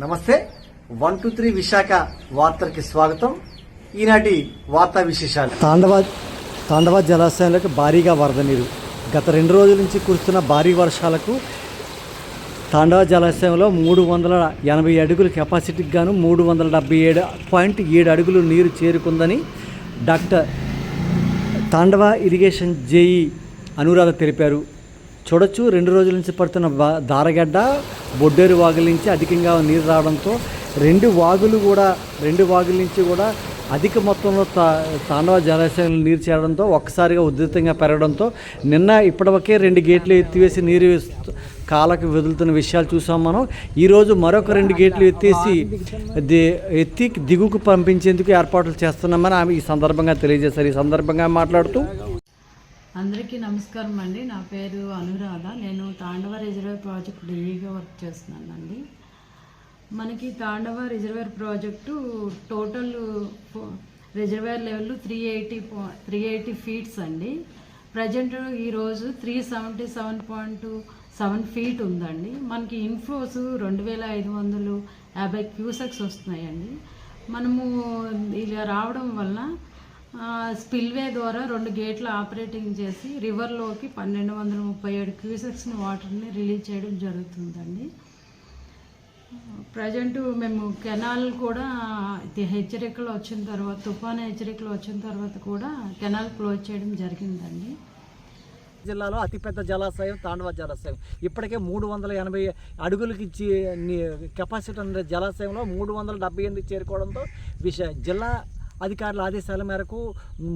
నమస్తే. One two three Visakha వార్తలకి స్వాగతం. ఈనాటి వార్తా విశేషాలు. తాండవ తాండవ జలాశయాలకు భారీగా వరద నీరు. గత రెండు రోజుల నుంచి కురుస్తున్న భారీ వర్షాలకు తాండవ జలాశయంలో మూడు వందల ఎనభై అడుగుల కెపాసిటీకి గాను మూడు వందల డెబ్బై ఏడు పాయింట్ ఏడు అడుగులు నీరు చేరుకుందని doctor Tandava irrigation JE Anuradha తెలిపారు. చూడొచ్చు. రెండు రోజుల నుంచి పడుతున్న దారగడ్డ బొడ్డేరు వాగుల నుంచి అధికంగా నీరు రావడంతో రెండు వాగులు కూడా రెండు వాగుల నుంచి కూడా అధిక మొత్తంలో తా తాండవ జలాశయంలో నీరు చేరడంతో ఒక్కసారిగా ఉధృతంగా పెరగడంతో నిన్న ఇప్పటివరకే రెండు గేట్లు ఎత్తివేసి నీరు కాలకు వదులుతున్న విషయాలు చూసాం మనం. ఈరోజు మరొక రెండు గేట్లు ఎత్తేసి ది- ఎత్తి దిగుకు పంపించేందుకు ఏర్పాట్లు చేస్తున్నామని ఆమె ఈ సందర్భంగా తెలియజేశారు. ఈ సందర్భంగా మాట్లాడుతూ అందరికీ నమస్కారం అండి. నా పేరు అనురాధ. నేను తాండవ రిజర్వేర్ ప్రాజెక్ట్ డీఈగా వర్క్ చేస్తున్నానండి. మనకి Tandava reservoir project total reservoir level three eighty three eighty feets అండి. ప్రజెంట్ ఈరోజు three seventy seven point seven feet ఉందండి. మనకి ఇన్ఫ్లోస్ రెండు వేల ఐదు వందలు యాభై క్యూసెక్స్ వస్తున్నాయండి. మనము ఇలా రావడం వల్ల స్పిల్వే ద్వారా రెండు గేట్లు ఆపరేటింగ్ చేసి రివర్లోకి పన్నెండు వందల ముప్పై ఏడు క్యూసెక్స్ని వాటర్ని రిలీజ్ చేయడం జరుగుతుందండి. ప్రజెంట్ మేము కెనాల్ కూడా హెచ్చరికలు వచ్చిన తర్వాత తుఫాను హెచ్చరికలు వచ్చిన తర్వాత కూడా కెనాల్ క్లోజ్ చేయడం జరిగిందండి. జిల్లాలో అతిపెద్ద జలాశయం తాండవ జలాశయం. ఇప్పటికే మూడు వందల ఎనభై అడుగులకి ఇచ్చి కెపాసిటీ ఉన్న జలాశయంలో మూడు వందల డెబ్బై ఎనిమిది చేరుకోవడంతో విష జిల్లా అధికారుల ఆదేశాల మేరకు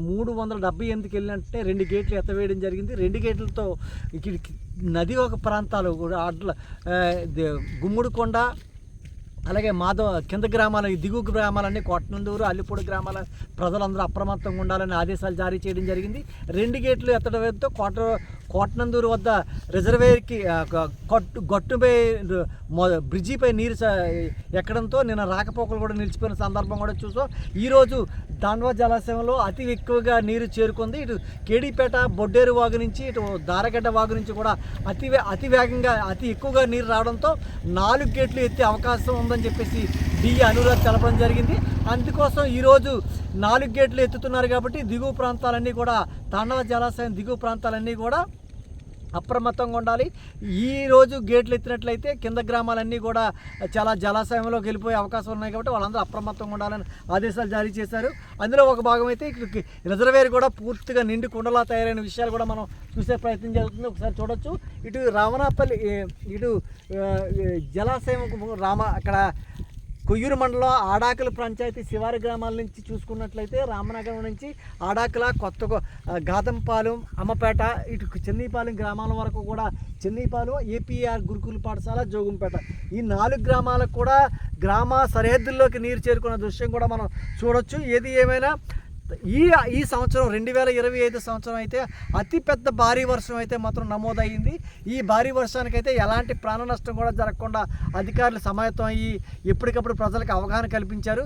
మూడు వందల డెబ్బై ఎనిమిదికి వెళ్ళినట్టే రెండు గేట్లు ఎత్తవేయడం జరిగింది. రెండు గేట్లతో ఇక్కడికి నది ఒక ప్రాంతాలు కూడా అట్ల ఆ, గుమ్మడికొండ అలాగే మాధవ కింద గ్రామాల దిగువ గ్రామాలన్నీ కొట్టనందూరు అల్లిపూడి గ్రామాల ప్రజలందరూ అప్రమత్తంగా ఉండాలని ఆదేశాలు జారీ చేయడం జరిగింది. రెండు గేట్లు ఎత్తడంతో కోట కోటనందూరు వద్ద రిజర్వేర్కి ఆ, కొట్టు గట్టుపై మొ- బ్రిడ్జిపై నీరు ఎక్కడంతో నిన్న రాకపోకలు కూడా నిలిచిపోయిన సందర్భం కూడా చూసాం. ఈరోజు దాండవ జలాశయంలో అతి ఎక్కువగా నీరు చేరుకుంది. ఇటు కేడీపేట బొడ్డేరు వాగు నుంచి ఇటు దారగడ్డ వాగు నుంచి కూడా అతి వే- అతి వేగంగా అతి ఎక్కువగా నీరు రావడంతో నాలుగు గేట్లు ఎత్తే అవకాశం ఉంది. అని చెప్పేసి డిఈ అనురాధ్ తెలపడం జరిగింది. అందుకోసం ఈరోజు నాలుగు గేట్లు ఎత్తుతున్నారు కాబట్టి దిగువ ప్రాంతాలన్నీ కూడా తాండవ జలాశయం దిగువ ప్రాంతాలన్నీ కూడా అప్రమత్తంగా ఉండాలి. ఈ రోజు గేట్లు ఎత్తినట్లయితే కింద గ్రామాలన్నీ కూడా చాలా జలాశయంలోకి వెళ్ళిపోయే అవకాశం ఉన్నాయి కాబట్టి వాళ్ళందరూ అప్రమత్తంగా ఉండాలని ఆదేశాలు జారీ చేశారు. అందులో ఒక భాగం అయితే రిజర్వేర్ కూడా పూర్తిగా నిండి కుండలా తయారైన విషయాలు కూడా మనం చూసే ప్రయత్నం జరుగుతుంది. ఒకసారి చూడొచ్చు. ఇటు రావణాపల్లి ఇటు జలాశయం రామ అక్కడ కొయ్యూరు మండలం ఆడాకుల పంచాయతీ శివారి గ్రామాల నుంచి చూసుకున్నట్లయితే రామనగరం నుంచి ఆడాకల కొత్త గాదంపాలెం అమ్మపేట ఇటు చెన్నీపాలెం గ్రామాల వరకు కూడా చెన్నీపాలెం ఏపీఆర్ గురుకుల పాఠశాల జోగుంపేట. ఈ నాలుగు గ్రామాలకు కూడా గ్రామ సరిహద్దుల్లోకి నీరు చేరుకున్న దృశ్యం కూడా మనం చూడొచ్చు. ఏది ఏమైనా ఈ ఈ సంవత్సరం రెండు వేల ఇరవై ఐదు సంవత్సరం అయితే అతిపెద్ద భారీ వర్షం అయితే మాత్రం నమోదయ్యింది ఈ భారీ వర్షానికైతే ఎలాంటి ప్రాణ నష్టం కూడా జరగకుండా అధికారులు సమాయత్తం అయ్యి ఎప్పటికప్పుడు ప్రజలకు అవగాహన కల్పించారు.